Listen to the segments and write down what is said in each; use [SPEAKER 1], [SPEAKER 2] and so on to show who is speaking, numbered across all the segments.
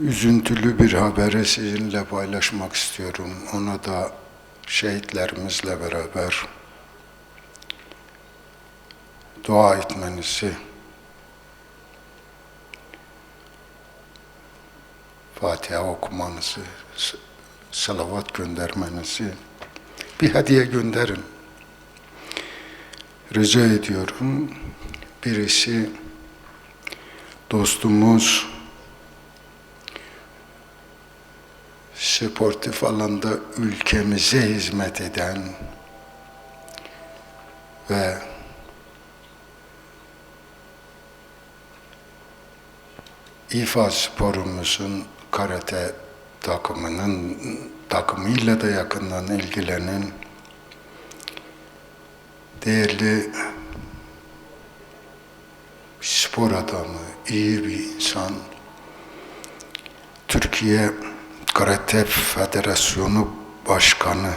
[SPEAKER 1] üzüntülü bir haberi sizinle paylaşmak istiyorum. Ona da şehitlerimizle beraber dua etmenizi, Fatiha okumanızı, salavat göndermenizi, bir hediye gönderin. Rica ediyorum. Birisi dostumuz sportif alanda ülkemize hizmet eden ve İFA sporumuzun karate takımının takımıyla da yakından ilgilenen değerli spor adamı, iyi bir insan. Türkiye Karate Federasyonu Başkanı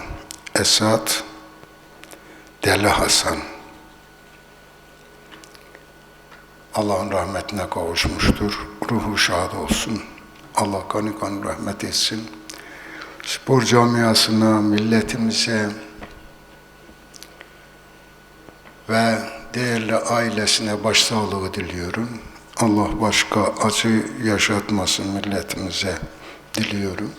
[SPEAKER 1] Esat Deli Hasan. Allah'ın rahmetine kavuşmuştur. Ruhu şad olsun. Allah kanı kanı rahmet etsin. Spor camiasına, milletimize ve değerli ailesine başsağlığı diliyorum. Allah başka acı yaşatmasın milletimize diliyorum.